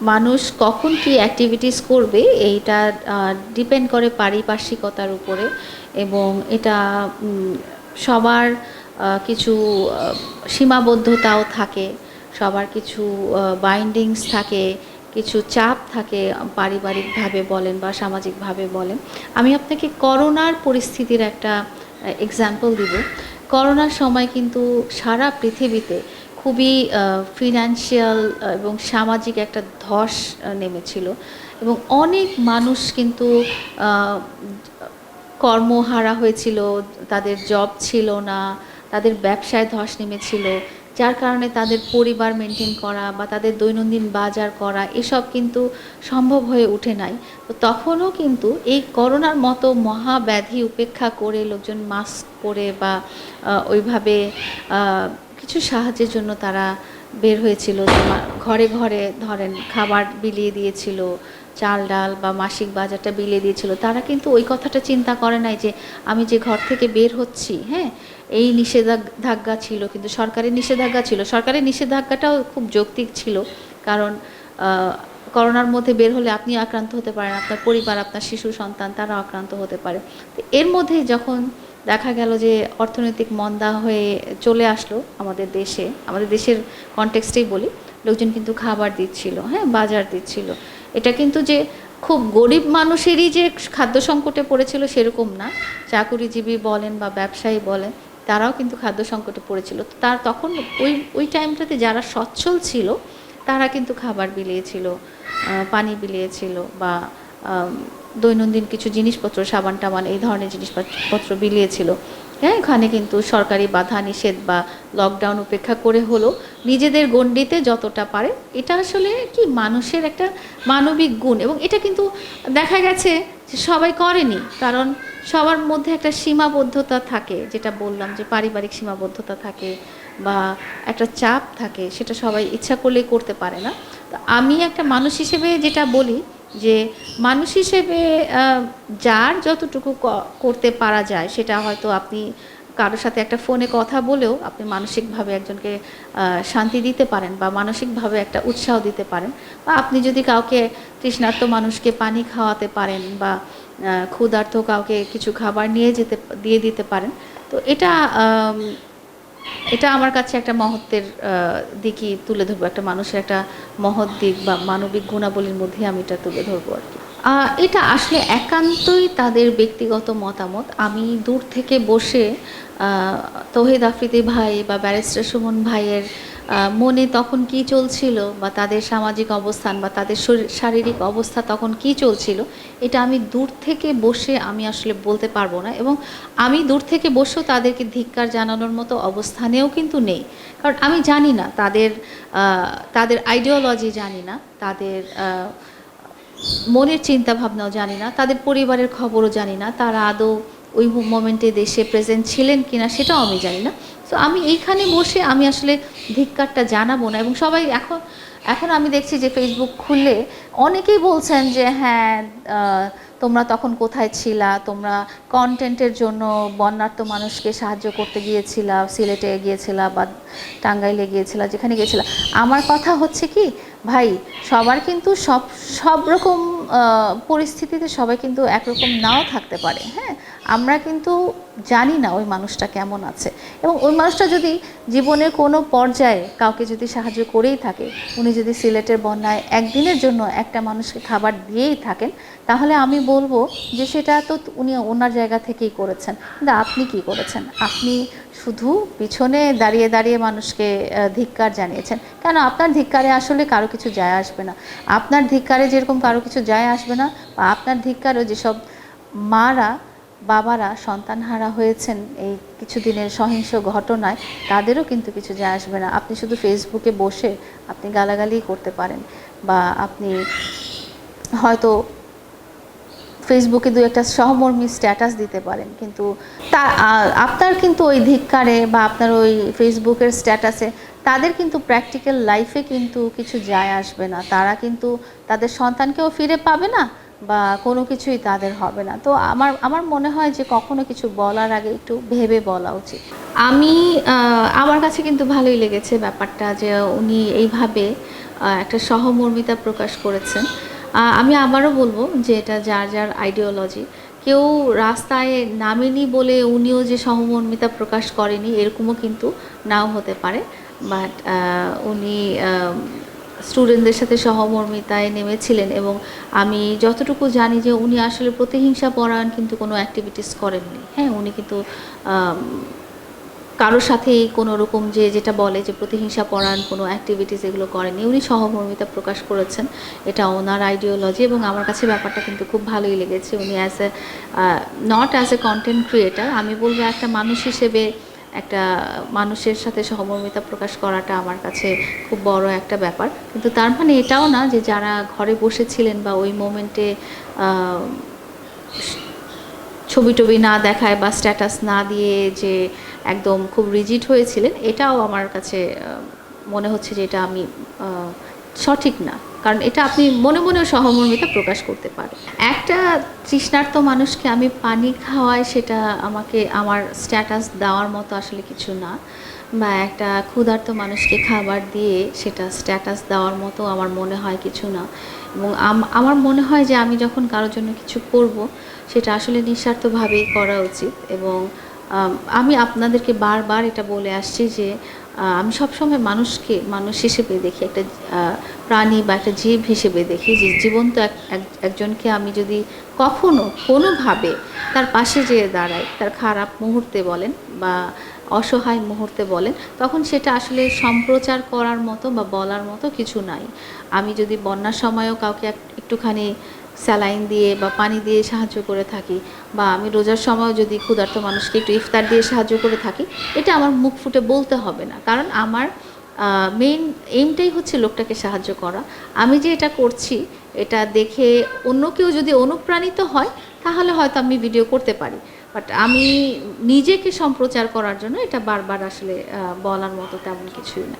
মানুষ কখন কি অ্যাক্টিভিটিস করবে, এইটা ডিপেন্ড করে পারিপার্শ্বিকতার উপরে এবং এটা সবার কিছু সীমাবদ্ধতাও থাকে, সবার কিছু বাইন্ডিংস থাকে, কিছু চাপ থাকে পারিবারিকভাবে বলেন বা সামাজিকভাবে বলেন। আমি আপনাকে করোনার পরিস্থিতির একটা এক্সাম্পল দিব। করোনার সময় কিন্তু সারা পৃথিবীতে খুবই ফিনান্সিয়াল এবং সামাজিক একটা ধস নেমেছিল। এবং অনেক মানুষ কিন্তু কর্মহারা হয়েছিল, তাদের জব ছিল না, তাদের ব্যবসায় ধস নেমেছিল, যার কারণে তাদের পরিবার মেনটেন করা বা তাদের দৈনন্দিন বাজার করা, এসব কিন্তু সম্ভব হয়ে ওঠে নাই। তো তখনও কিন্তু এই করোনার মতো মহাব্যাধি উপেক্ষা করে লোকজন মাস্ক পরে বা ওইভাবে কিছু সাহায্যের জন্য তারা বের হয়েছিল। ঘরে ঘরে ধরেন খাবার বিলিয়ে দিয়েছিল, চাল ডাল বা মাসিক বাজারটা বিলিয়ে দিয়েছিল। তারা কিন্তু ওই কথাটা চিন্তা করে নাই যে আমি যে ঘর থেকে বের হচ্ছি হ্যাঁ এই নিষেধাজ্ঞা ছিল, কিন্তু সরকারের নিষেধাজ্ঞা ছিল। সরকারের নিষেধাজ্ঞাটাও খুব যৌক্তিক ছিল, কারণ করোনার মধ্যে বের হলে আপনি আক্রান্ত হতে পারেন, আপনার পরিবার, আপনার শিশু, সন্তান তারা আক্রান্ত হতে পারে। এর মধ্যে যখন দেখা গেল যে অর্থনৈতিক মন্দা হয়ে চলে আসলো আমাদের দেশে। আমাদের দেশের কনটেক্সটেই বলি, লোকজন কিন্তু খাবার দিচ্ছিল হ্যাঁ বাজার দিচ্ছিল। এটা কিন্তু যে খুব গরিব মানুষেরই যে খাদ্য সংকটে পড়েছিল সেরকম না। চাকুরিজীবী বলেন বা ব্যবসায়ী বলেন, তারাও কিন্তু খাদ্য সংকটে পড়েছিল। তার তখন ওই ওই টাইমটাতে যারা সচ্ছল ছিল, তারা কিন্তু খাবার বিলিয়েছিল পানি বিলিয়েছিল বা দৈনন্দিন কিছু জিনিসপত্র সাবান টাবান এই ধরনের জিনিসপত্র বিলিয়েছিল। হ্যাঁ এখানে কিন্তু সরকারি বাধা নিষেধ বা লকডাউন উপেক্ষা করে হলো নিজেদের গণ্ডিতে যতটা পারে, এটা আসলে কি মানুষের একটা মানবিক গুণ এবং এটা কিন্তু দেখা গেছে যে সবাই করেনি, কারণ সবার মধ্যে একটা সীমাবদ্ধতা থাকে, যেটা বললাম যে পারিবারিক সীমাবদ্ধতা থাকে বা একটা চাপ থাকে, সেটা সবাই ইচ্ছা করলেই করতে পারে না। তো আমি একটা মানুষ হিসেবে যেটা বলি যে মানুষ হিসেবে যার যতটুকু করতে পারা যায়, সেটা হয়তো আপনি কারোর সাথে একটা ফোনে কথা বলেও আপনি মানসিকভাবে একজনকে শান্তি দিতে পারেন বা মানসিকভাবে একটা উৎসাহ দিতে পারেন। বা আপনি যদি কাউকে তৃষ্ণার্ত মানুষকে পানি খাওয়াতে পারেন বা ক্ষুধার্ত কাউকে কিছু খাবার নিয়ে যেতে, দিয়ে দিতে পারেন, তো এটা এটা আমার কাছে একটা মহত্বের দিকই তুলে ধরবো। একটা মানুষের একটা মহৎ দিক বা মানবিক গুণাবলীর মধ্যে আমি এটা তুলে ধরবো আর কি। এটা আসলে একান্তই তাদের ব্যক্তিগত মতামত। আমি দূর থেকে বসে তহিদ আফ্রিদি ভাই বা ব্যারিস্টার সুমন ভাইয়ের মনে তখন কি চলছিল বা তাদের সামাজিক অবস্থান বা তাদের শরীর- শারীরিক অবস্থা তখন কি চলছিল, এটা আমি দূর থেকে বসে আমি আসলে বলতে পারব না। এবং আমি দূর থেকে বসেও তাদেরকে ধিক্কার জানানোর মতো অবস্থানেও কিন্তু নেই। কারণ আমি জানি না, তাদের তাদের আইডিওলজি জানি না, তাদের মনের চিন্তা ভাবনাও জানি না, তাদের পরিবারের খবরও জানি না, তারা আদৌ ওই মোমেন্টে দেশে প্রেজেন্ট ছিলেন কিনা সেটাও আমি জানি না। তো আমি এইখানে বসে আমি আসলে ধিক্কারটা জানাব না এবং সবাই এখন এখন আমি দেখছি যে ফেসবুক খুললে অনেকেই বলছেন যে হ্যাঁ তোমরা তখন কোথায় ছিলা? তোমরা কন্টেন্টের জন্য বন্যার্থ মানুষকে সাহায্য করতে গিয়েছিলা? সিলেটে গিয়েছিলা বা টাঙ্গাইলে গিয়েছিলা? যেখানে গিয়েছিলা? আমার কথা হচ্ছে কি, ভাই, সবার কিন্তু সব সব রকম পরিস্থিতিতে সবাই কিন্তু একরকম নাও থাকতে পারে হ্যাঁ? আমরা কিন্তু জানি না ওই মানুষটা কেমন আছে। এবং ওই মানুষটা যদি জীবনের কোনো পর্যায়ে কাউকে যদি সাহায্য করেই থাকে, উনি যদি সিলেটের বন্যায় একদিনের জন্য একটা মানুষকে খাবার দিয়েই থাকেন, তাহলে আমি বলব যে সেটা তো উনি ওনার জায়গা থেকেই করেছেন। কিন্তু আপনি কি করেছেন? আপনি শুধু পিছনে দাঁড়িয়ে দাঁড়িয়ে মানুষকে ধিক্কার জানিয়েছেন। কেন? আপনার ধিক্কারে আসলে কারও কিছু যায় আসবে না। আপনার ধিক্কারে যেরকম কারও কিছু যায় আসবে না, বা আপনার ধিক্কারও যেসব মারা বাবারা সন্তানহারা হয়েছেন এই কিছুদিনের সহিংস ঘটনায়, তাদেরও কিন্তু কিছু যায় আসবে না। আপনি শুধু ফেসবুকে বসে আপনি গালাগালি করতে পারেন বা আপনি হয়তো ফেসবুকে দু একটা সহমর্মী স্ট্যাটাস দিতে পারেন, কিন্তু তা আপনার কিন্তু ওই ধিক্কারে বা আপনার ওই ফেসবুকের স্ট্যাটাসে তাদের কিন্তু প্র্যাকটিক্যাল লাইফে কিন্তু কিছু যায় আসবে না। তারা কিন্তু তাদের সন্তানকেও ফিরে পাবে না বা কোনো কিছুই তাদের হবে না। তো আমার আমার মনে হয় যে কখনো কিছু বলার আগে একটু ভেবে বলা উচিত। আমি আমার কাছে কিন্তু ভালোই লেগেছে ব্যাপারটা যে উনি এইভাবে একটা সহমর্মিতা প্রকাশ করেছেন। আমি আবারও বলব যে এটা যার যার আইডিওলজি কেউ রাস্তায় নামেনি বলে উনিও যে সহমর্মিতা প্রকাশ করেনি, এরকমও কিন্তু নাও হতে পারে। বাট উনি স্টুডেন্টদের সাথে সহমর্মিতায় নেমেছিলেন এবং আমি যতটুকু জানি যে উনি আসলে প্রতিহিংসা পরায়ণ কিন্তু কোনো অ্যাক্টিভিটিস করেননি। হ্যাঁ উনি কিন্তু কারোর সাথেই কোনো রকম যে, যেটা বলে যে প্রতিহিংসা পরায়ণ কোনো অ্যাক্টিভিটিস এগুলো করেনি উনি সহমর্মিতা প্রকাশ করেছেন। এটা ওনার আইডিওলজি এবং আমার কাছে ব্যাপারটা কিন্তু খুব ভালোই লেগেছে। উনি as a not as a content creator আমি বলব একটা মানুষ হিসেবে একটা মানুষের সাথে সহমর্মিতা প্রকাশ করাটা আমার কাছে খুব বড় একটা ব্যাপার। কিন্তু তার মানে এটাও না যে যারা ঘরে বসেছিলেন বা ওই মোমেন্টে ছবি টবি না দেখায় বা স্ট্যাটাস না দিয়ে যে একদম খুব রিজিট হয়েছিলেন, এটাও আমার কাছে মনে হচ্ছে যে এটা আমি সঠিক না। কারণ এটা আপনি মনে মনেও সহমর্মিতা প্রকাশ করতে পারেন। একটা তৃষ্ণার্ত মানুষকে আমি পানি খাওয়াই সেটা আমাকে, আমার স্ট্যাটাস দেওয়ার মতো আসলে কিছু না। বা একটা ক্ষুধার্ত মানুষকে খাবার দিয়ে সেটা স্ট্যাটাস দেওয়ার মতো আমার মনে হয় কিছু না। এবং আমার মনে হয় যে আমি যখন কারোর জন্য কিছু করব, সেটা আসলে নিঃস্বার্থভাবেই করা উচিত। এবং আমি আপনাদেরকে বারবার এটা বলে আসছি যে আমি সবসময় মানুষকে, মানুষ হিসেবে দেখি, একটা প্রাণী বা একটা জীব হিসেবে দেখি যে জীবন্ত এক, এক- একজনকে আমি যদি কখনো, কোনোভাবে তার পাশে যেয়ে দাঁড়াই, তার খারাপ মুহূর্তে বলেন বা অসহায় মুহূর্তে বলেন, তখন সেটা আসলে সম্প্রচার করার মতো বা বলার মতো কিছু নাই। আমি যদি বন্যার সময়ও কাউকে একটুখানি স্যালাইন দিয়ে বা পানি দিয়ে সাহায্য করে থাকি বা আমি রোজার সময়ও যদি ক্ষুধার্ত মানুষকে একটু ইফতার দিয়ে সাহায্য করে থাকি, এটা আমার মুখ ফুটে বলতে হবে না। কারণ আমার মেইন এইমটাই হচ্ছে লোকটাকে সাহায্য করা। আমি যে এটা করছি, এটা দেখে অন্য কেউ যদি অনুপ্রাণিত হয়, তাহলে হয়তো আমি ভিডিও করতে পারি। বাট আমি নিজেকে সম্প্রচার করার জন্য এটা বারবার আসলে বলার মতো তেমন কিছুই না।